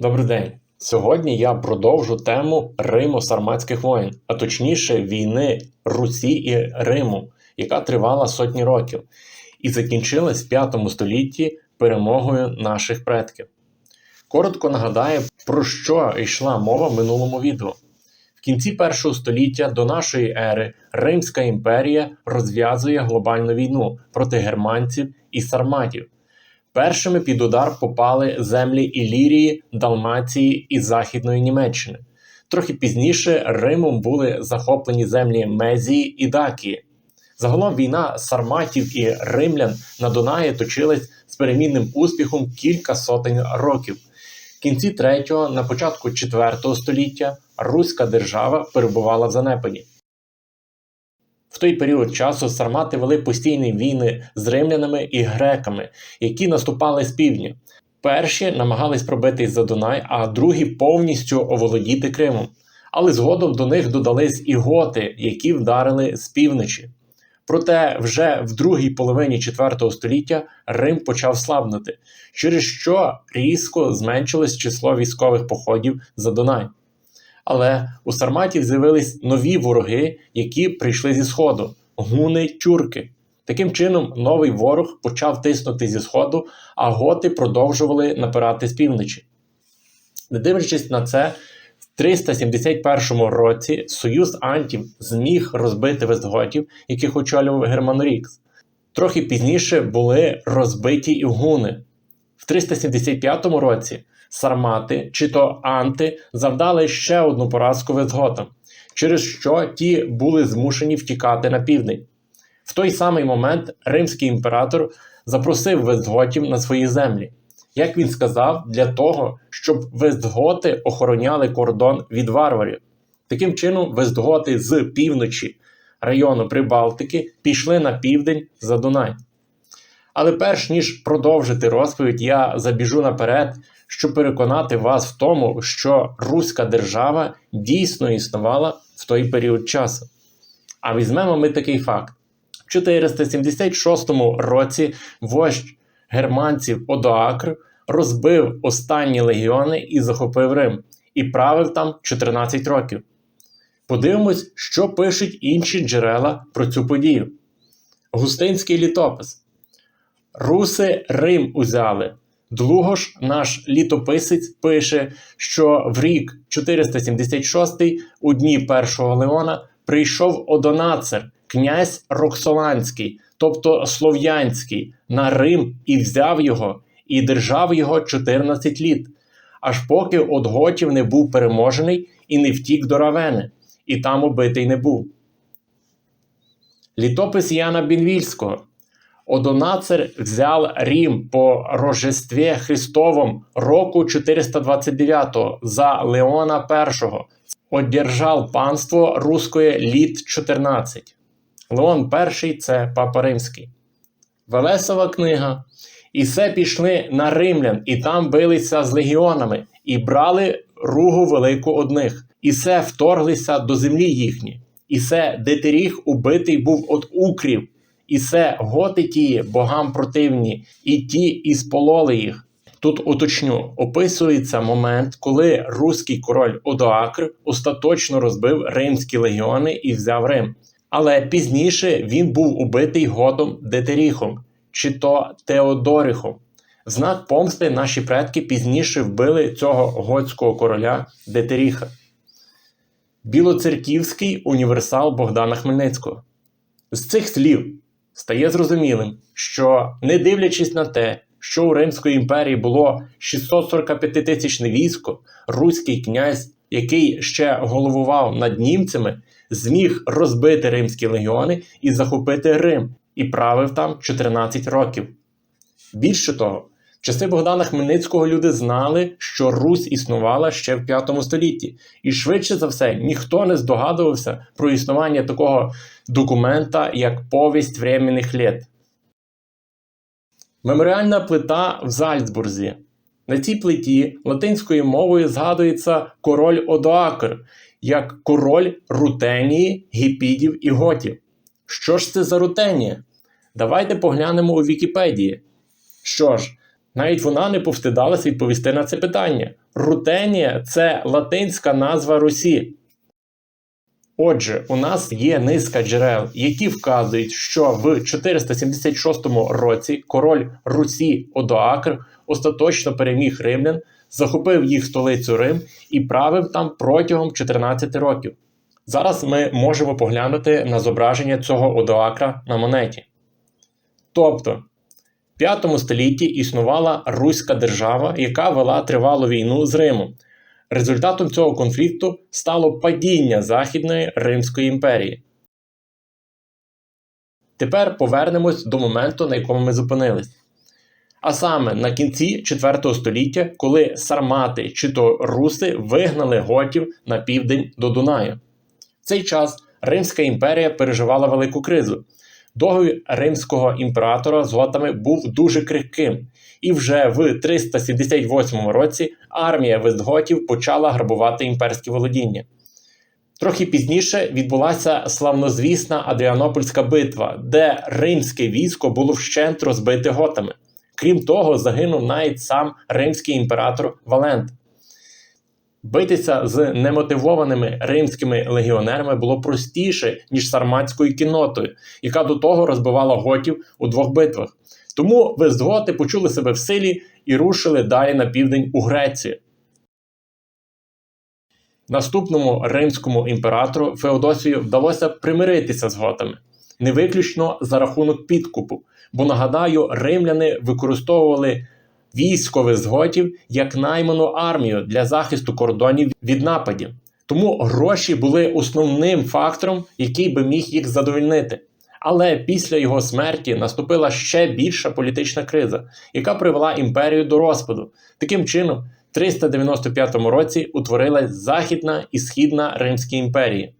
Добрий день. Сьогодні я продовжу тему Римо-Сарматських воєн, а точніше війни Русі і Риму, яка тривала сотні років, і закінчилась в 5 столітті перемогою наших предків. Коротко нагадаю, про що йшла мова в минулому відео. В кінці першого століття до нашої ери Римська імперія розв'язує глобальну війну проти германців і сарматів. Першими під удар попали землі Ілірії, Далмації і Західної Німеччини. Трохи пізніше Римом були захоплені землі Мезії і Дакії. Загалом війна сарматів і римлян на Дунаї точилась з перемінним успіхом кілька сотень років. В кінці 3-го, на початку 4-го століття Руська держава перебувала в занепаді. В той період часу сармати вели постійні війни з римлянами і греками, які наступали з півдня. Перші намагались пробитись за Дунай, а другі повністю оволодіти Кримом. Але згодом до них додались і готи, які вдарили з півночі. Проте вже в другій половині IV століття Рим почав слабнути, через що різко зменшилось число військових походів за Дунай. Але у сарматів з'явились нові вороги, які прийшли зі сходу гуни тюрки. Таким чином, новий ворог почав тиснути зі сходу, а готи продовжували напирати з півночі. Не дивлячись на це, в 371 році союз антів зміг розбити вестготів, яких очолював Германорікс. Трохи пізніше були розбиті і гуни. В 375 році сармати чи то анти завдали ще одну поразку вестготам, через що ті були змушені втікати на південь. В той самий момент римський імператор запросив вестготів на свої землі. Як він сказав, для того, щоб вестготи охороняли кордон від варварів. Таким чином, вестготи з півночі району Прибалтики пішли на південь за Дунай. Але перш ніж продовжити розповідь, я забіжу наперед, щоб переконати вас в тому, що Руська держава дійсно існувала в той період часу. А візьмемо ми такий факт: в 476 році вождь германців Одоакр розбив останні легіони і захопив Рим, і правив там 14 років. Подивимось, що пишуть інші джерела про цю подію. Густинський літопис. Руси Рим узяли. Длугош, наш літописець, пише, що в рік 476 у дні першого Леона прийшов Одонацер, князь Роксоланський, тобто Слов'янський, на Рим і взяв його, і держав його 14 літ, аж поки от Готів не був переможений і не втік до Равени, і там убитий не був. Літопис Яна Бінвільського. Одонацер взял Рим по Рождестві Христовом року 429 за Леона I. Одержав панство Руської літ 14. Леон І це Папа Римський. Велесова книга. І все пішли на римлян, і там билися з легіонами, і брали ругу велику одних, і все вторглися до землі їхні, і все детеріг убитий був от укрів. І се готи ті богам противні, і ті і спололи їх. Тут уточню, описується момент, коли руський король Одоакр остаточно розбив римські легіони і взяв Рим. Але пізніше він був убитий годом Детеріхом чи то Теодоріхом. В знак помсти наші предки пізніше вбили цього готського короля Детеріха. Білоцерківський універсал Богдана Хмельницького. З цих слів стає зрозумілим, що не дивлячись на те, що у Римської імперії було 645 тисячне військо, руський князь, який ще головував над німцями, зміг розбити римські легіони і захопити Рим, і правив там 14 років. Більше того, в часи Богдана Хмельницького люди знали, що Русь існувала ще в 5 столітті, і швидше за все ніхто не здогадувався про існування такого документа, як Повість временних літ. Меморіальна плита в Зальцбурзі. На цій плиті латинською мовою згадується король Одоакр як король Рутенії, гіпідів і готів. Що ж це за Рутенія? Давайте поглянемо у Вікіпедії. Що ж, Навіть вона не повстидалася відповісти на це питання. Рутенія це латинська назва Русі. Отже, у нас є низка джерел, які вказують, що в 476 році король Русі Одоакр остаточно переміг римлян, захопив їх столицю Рим і правив там протягом 14 років. Зараз ми можемо поглянути на зображення цього Одоакра на монеті. Тобто, 5 столітті існувала Руська держава, яка вела тривалу війну з Римом. Результатом цього конфлікту стало падіння Західної Римської імперії. Тепер повернемось до моменту, на якому ми зупинились. А саме на кінці 4 століття, коли сармати чи то руси вигнали готів на південь до Дунаю. В цей час Римська імперія переживала велику кризу. Договір римського імператора з готами був дуже крихким, і вже в 378 році армія вестготів почала грабувати імперські володіння. Трохи пізніше відбулася славнозвісна Адріанопольська битва, де римське військо було вщент розбите готами. Крім того, загинув навіть сам римський імператор Валент. Битися з немотивованими римськими легіонерами було простіше, ніж сарматською кіннотою, яка до того розбивала готів у двох битвах. Тому вестготи почули себе в силі і рушили далі на південь у Грецію. Наступному римському імператору Феодосію вдалося примиритися з готами, не виключно за рахунок підкупу. Бо нагадаю, римляни використовували військо вестготів як найману армію для захисту кордонів від нападів. Тому гроші були основним фактором, який би міг їх задовольнити. Але після його смерті наступила ще більша політична криза, яка привела імперію до розпаду. Таким чином, в 395 році утворилась Західна і Східна Римські імперії.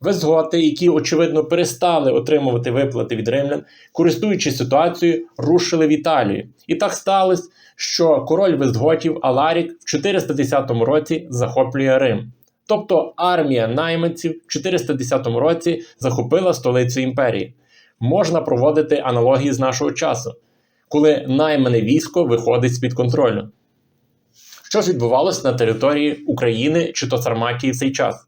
Вестготи, які, очевидно, перестали отримувати виплати від римлян, користуючись ситуацією, рушили в Італію. І так сталося, що король Вестготів Аларік в 410 році захоплює Рим. Тобто армія найманців в 410 році захопила столицю імперії. Можна проводити аналогії з нашого часу, коли наймане військо виходить з під контролю. Що ж відбувалося на території України чи то Сарматії в цей час?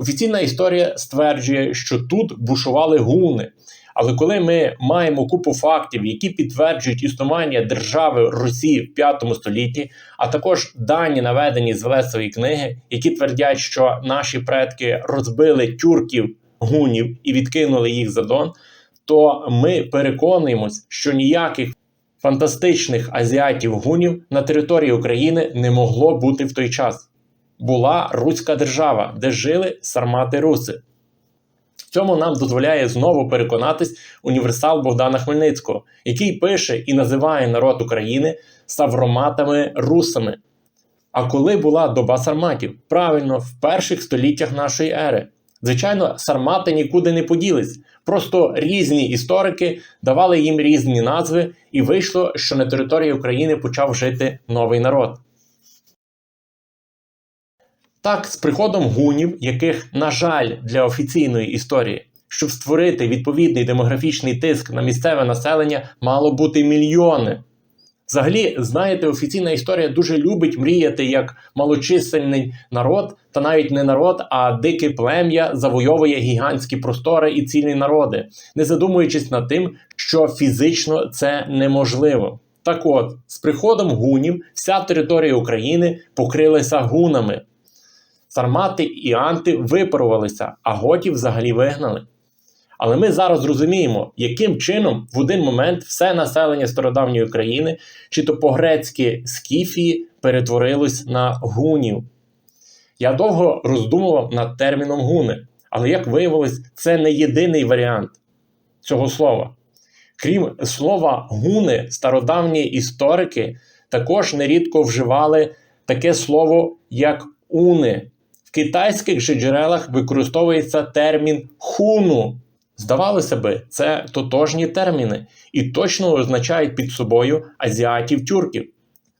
Офіційна історія стверджує, що тут бушували гуни. Але коли ми маємо купу фактів, які підтверджують існування держави Росії в 5 столітті, а також дані наведені з Велесової книги, які твердять, що наші предки розбили тюрків гунів і відкинули їх за Дон, то ми переконуємось, що ніяких фантастичних азіатів гунів на території України не могло бути в той час була Руська держава, де жили сармати руси. В цьому нам дозволяє знову переконатись універсал Богдана Хмельницького, який пише і називає народ України савроматами русами. А коли була доба сарматів? Правильно, в перших століттях нашої ери. Звичайно, сармати нікуди не поділись. Просто різні історики давали їм різні назви, і вийшло, що на території України почав жити новий народ. Так, з приходом гунів, яких, на жаль, для офіційної історії, щоб створити відповідний демографічний тиск на місцеве населення, мало бути мільйони. Взагалі, знаєте, офіційна історія дуже любить мріяти як малочисельний народ, та навіть не народ, а дике плем'я завойовує гігантські простори і цілі народи, не задумуючись над тим, що фізично це неможливо. Так от, з приходом гунів, вся територія України покрилася гунами. Сармати і анти випарувалися, а готів взагалі вигнали. Але ми зараз розуміємо, яким чином в один момент все населення стародавньої країни, чи то по-грецьки скіфії, перетворилось на гунів. Я довго роздумував над терміном гуни, але як виявилось, це не єдиний варіант цього слова. Крім слова гуни, стародавні історики також нерідко вживали таке слово, як уни. В китайських же джерелах використовується термін хуну. Здавалося би, це тотожні терміни і точно означають під собою азіатів-тюрків.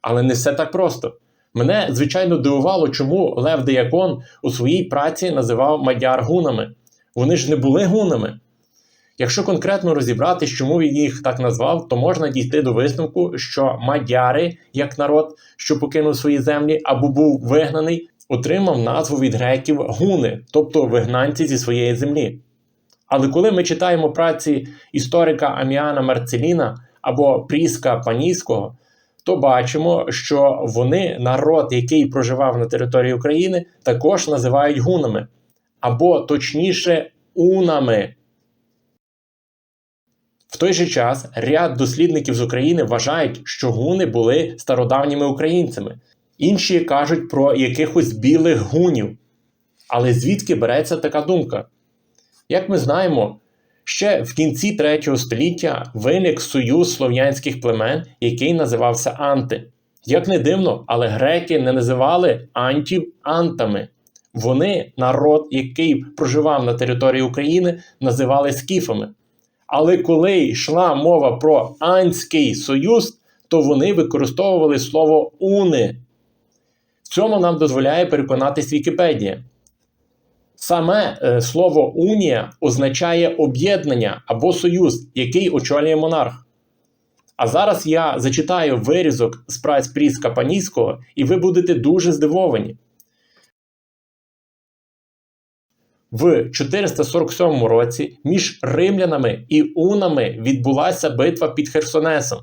Але не все так просто. Мене, звичайно, дивувало, чому Лев Деякон у своїй праці називав мадяр гунами. Вони ж не були гунами. Якщо конкретно розібратись, чому він їх так назвав, то можна дійти до висновку, що мадяри, як народ, що покинув свої землі або був вигнаний, отримав назву від греків гуни, тобто вигнанці зі своєї землі. Але коли ми читаємо праці історика Аміана Марцеліна або Пріска Паніського, то бачимо, що вони, народ, який проживав на території України, також називають гунами, або точніше, унами. В той же час ряд дослідників з України вважають, що гуни були стародавніми українцями. Інші кажуть про якихось білих гунів. Але звідки береться така думка? Як ми знаємо, ще в кінці 3 століття виник союз слов'янських племен, який називався Анти. Як не дивно, але греки не називали антів антами. Вони, народ, який проживав на території України, називали скіфами. Але коли йшла мова про Анський Союз, то вони використовували слово уни. Цьому нам дозволяє переконатись Вікіпедія. Саме е, слово унія означає об'єднання або союз, який очолює монарх. А зараз я зачитаю вирізок з праць Пріска Паніського, і ви будете дуже здивовані. В 447 році між римлянами і унами відбулася битва під Херсонесом.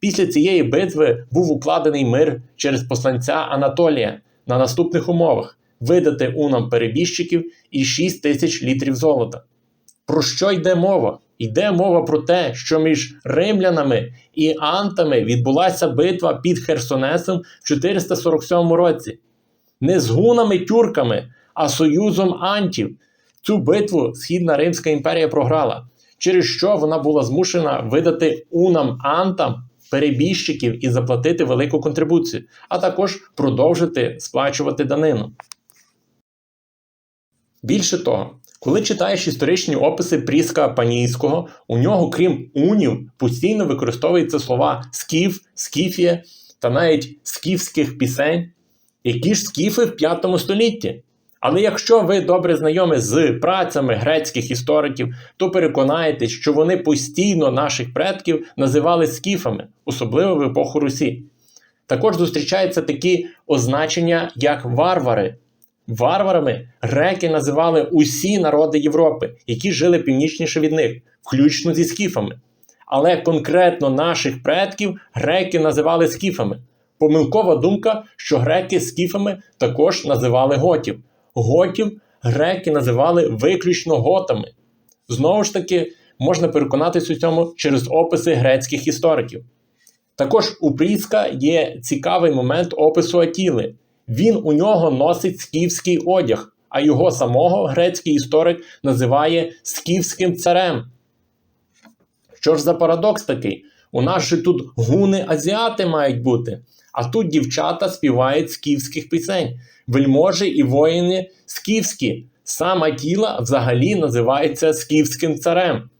Після цієї битви був укладений мир через посланця Анатолія на наступних умовах видати унам перебіжчиків і 6 тисяч літрів золота. Про що йде мова? Йде мова про те, що між римлянами і антами відбулася битва під Херсонесом в 447 році. Не з гунами-тюрками, а союзом антів. Цю битву Східна Римська імперія програла, через що вона була змушена видати унам-антам перебіжчиків і заплатити велику контрибуцію, а також продовжити сплачувати данину. Більше того, коли читаєш історичні описи Пріска Панійського, у нього, крім унів, постійно використовуються слова скіф, скіфія та навіть скіфських пісень, які ж скіфи в 5 столітті. Але якщо ви добре знайомі з працями грецьких істориків, то переконаєтесь, що вони постійно наших предків називали скіфами, особливо в епоху Русі. Також зустрічаються такі означення, як варвари. Варварами греки називали усі народи Європи, які жили північніше від них, включно зі скіфами. Але конкретно наших предків греки називали скіфами. Помилкова думка, що греки скіфами також називали готів. Готів греки називали виключно готами. Знову ж таки, можна переконатися у цьому через описи грецьких істориків. Також у Пріска є цікавий момент опису Атіли. Він у нього носить скіфський одяг, а його самого грецький історик називає скіфським царем. Що ж за парадокс такий? У нас же тут гуни азіати мають бути, а тут дівчата співають скіфських пісень, вельможі і воїни скіфські. Сама тіла взагалі називається скіфським царем.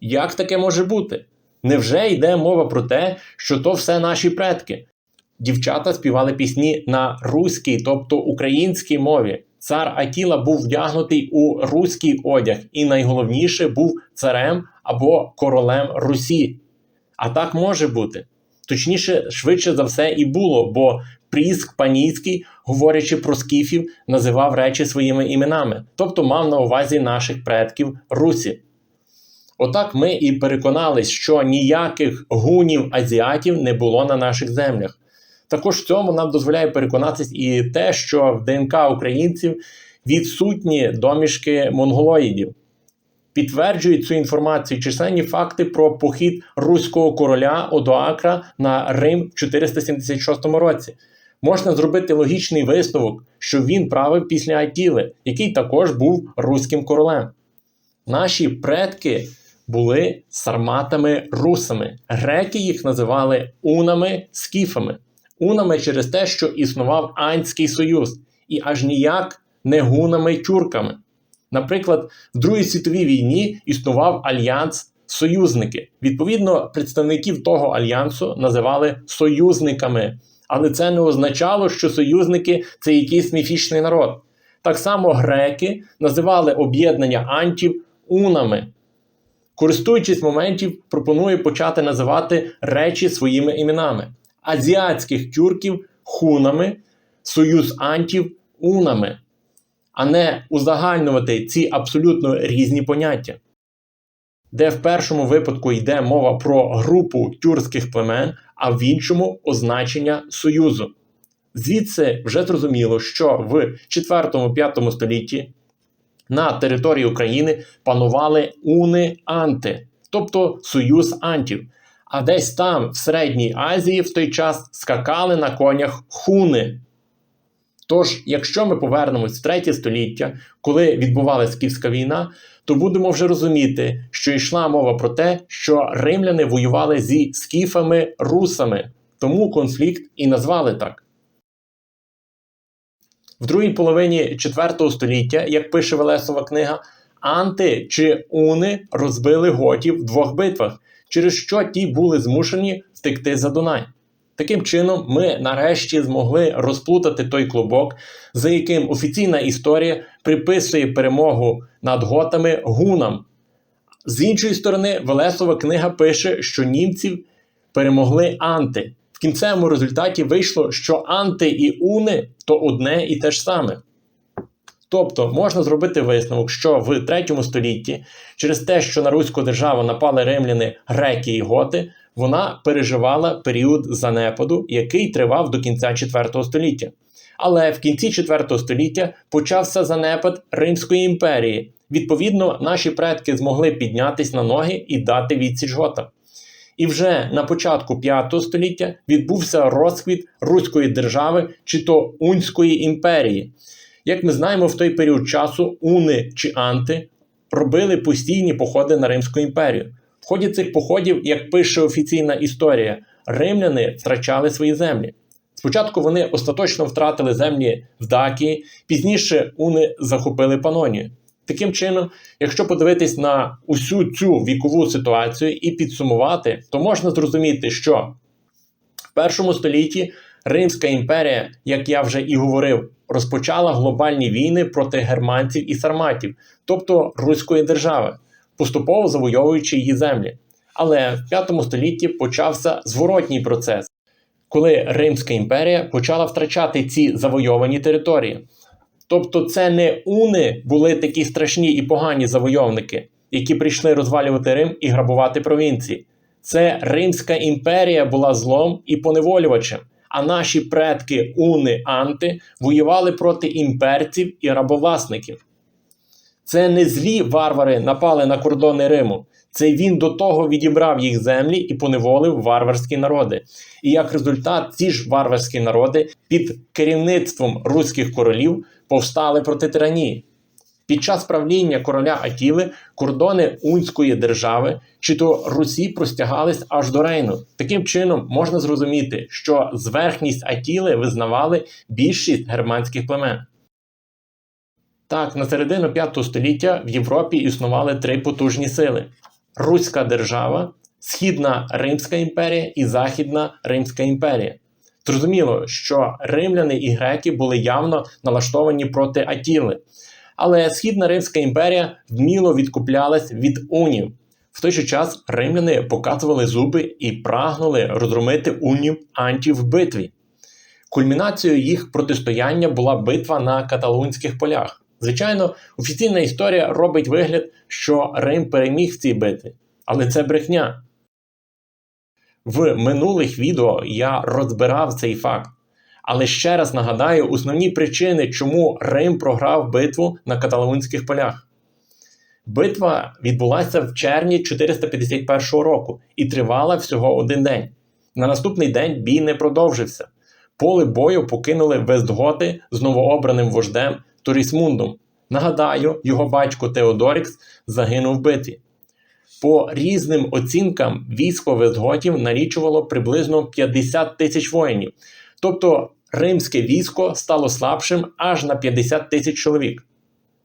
Як таке може бути? Невже йде мова про те, що то все наші предки? Дівчата співали пісні на руській, тобто українській мові. Цар Атіла був вдягнутий у руський одяг, і найголовніше був царем або королем Русі. А так може бути. Точніше, швидше за все і було, бо Пріск Паніцький, говорячи про скіфів, називав речі своїми іменами, тобто мав на увазі наших предків Русі. Отак ми і переконались, що ніяких гунів азіатів не було на наших землях. Також в цьому нам дозволяє переконатись і те, що в ДНК українців відсутні домішки монголоїдів. Підтверджують цю інформацію численні факти про похід руського короля Одоакра на Рим в 476 році. Можна зробити логічний висновок, що він правив після Атіли, який також був руським королем. Наші предки були сарматами-русами. Греки їх називали унами скіфами унами через те, що існував Анський Союз, і аж ніяк не гунами й тюрками. Наприклад, в Другій світовій війні існував альянс союзники. Відповідно, представників того альянсу називали союзниками, але це не означало, що союзники це якийсь міфічний народ. Так само греки називали об'єднання антів унами. користуючись моментів, пропоную почати називати речі своїми іменами: азіатських тюрків хунами, союз антів унами, а не узагальнювати ці абсолютно різні поняття. Де в першому випадку йде мова про групу тюркських племен, а в іншому означення союзу. Звідси вже зрозуміло, що в 4-5 столітті на території України панували уни-анти, тобто союз антів. А десь там, в Середній Азії, в той час скакали на конях хуни. Тож, якщо ми повернемось в 3 століття, коли відбувалася Скіфська війна, то будемо вже розуміти, що йшла мова про те, що римляни воювали зі скіфами-русами, тому конфлікт і назвали так. В другій половині 4 століття, як пише Велесова книга, анти чи уни розбили готів в двох битвах, через що ті були змушені втекти за Дунай. Таким чином, ми нарешті змогли розплутати той клубок, за яким офіційна історія приписує перемогу над готами гунам. З іншої сторони, Велесова книга пише, що німців перемогли анти. В кінцевому результаті вийшло, що анти і уни то одне і те ж саме. Тобто можна зробити висновок, що в 3 столітті, через те, що на Руську державу напали римляни, греки і готи, вона переживала період занепаду, який тривав до кінця 4 століття. Але в кінці 4 століття почався занепад Римської імперії. Відповідно, наші предки змогли піднятися на ноги і дати відсіч готам. І вже на початку 5 століття відбувся розквіт Руської держави чи то Унської імперії. Як ми знаємо, в той період часу уни чи анти робили постійні походи на Римську імперію. В ході цих походів, як пише офіційна історія, римляни втрачали свої землі. Спочатку вони остаточно втратили землі в Дакії, пізніше уни захопили Панонію. Таким чином, якщо подивитись на усю цю вікову ситуацію і підсумувати, то можна зрозуміти, що в першому столітті Римська імперія, як я вже і говорив, розпочала глобальні війни проти германців і сарматів, тобто Руської держави, поступово завойовуючи її землі. Але в 5 столітті почався зворотній процес, коли Римська імперія почала втрачати ці завойовані території. Тобто, це не уни були такі страшні і погані завойовники, які прийшли розвалювати Рим і грабувати провінції. Це Римська імперія була злом і поневолювачем. А наші предки уни анти воювали проти імперців і рабовласників. Це не злі варвари напали на кордони Риму. Це він до того відібрав їх землі і поневолив варварські народи. І як результат, ці ж варварські народи під керівництвом руських королів повстали проти тиранії. Під час правління короля Атіли кордони Унської держави чи то Русі простягались аж до Рейну. Таким чином можна зрозуміти, що зверхність Атіли визнавали більшість германських племен. Так, на середину 5 століття в Європі існували три потужні сили: Руська держава, Східна Римська імперія і Західна Римська імперія. Зрозуміло, що римляни і греки були явно налаштовані проти Атіли. Але Східна Римська імперія вміло відкуплялась від унів. В той же час римляни показували зуби і прагнули розгромити унів антів в битві. Кульмінацією їх протистояння була битва на каталунських полях. Звичайно, офіційна історія робить вигляд, що Рим переміг в цій битві, але це брехня. В минулих відео я розбирав цей факт. Але ще раз нагадаю основні причини, чому Рим програв битву на каталонських полях. Битва відбулася в червні 451 року і тривала всього один день. На наступний день бій не продовжився. Поле бою покинули Вестготи з новообраним вождем Торісмундом. Нагадаю, його батько Теодорікс загинув в битві. По різним оцінкам військо Вестготів налічувало приблизно 50 тисяч воїнів. Тобто римське військо стало слабшим аж на 50 тисяч чоловік.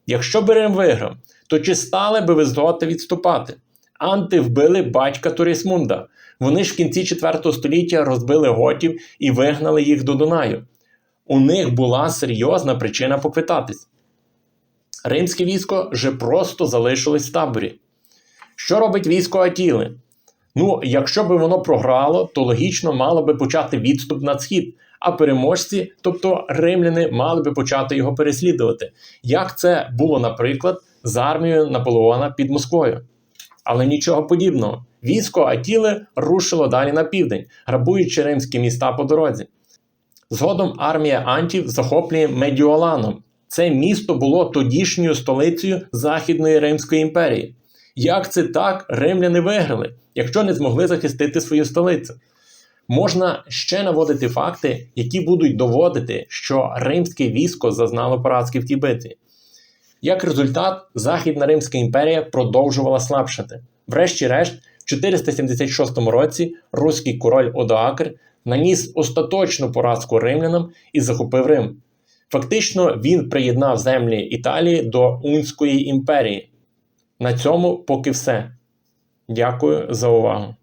Якщо би Рим виграв, то чи стали би Вестготи відступати? Анти вбили батька Турісмунда. Вони ж в кінці 4 століття розбили готів і вигнали їх до Дунаю. У них була серйозна причина поквитатись. Римське військо вже просто залишилось в таборі. Що робить військо Атіли? Ну, якщо би воно програло, то логічно мало би почати відступ на схід, а переможці, тобто римляни, мали би почати його переслідувати. Як це було, наприклад, з армією Наполеона під Москвою. Але нічого подібного. Військо Атіли рушило далі на південь, грабуючи римські міста по дорозі. Згодом армія Антів захоплює Медіоланом. Це місто було тодішньою столицею Західної Римської імперії. Як це так римляни виграли, якщо не змогли захистити свою столицю? Можна ще наводити факти, які будуть доводити, що римське військо зазнало поразки в тій битві. Як результат, Західна Римська імперія продовжувала слабшати. Врешті-решт, в 476 році руський король Одоакр наніс остаточну поразку римлянам і захопив Рим. Фактично, він приєднав землі Італії до Унської імперії. На цьому поки все. Дякую за увагу.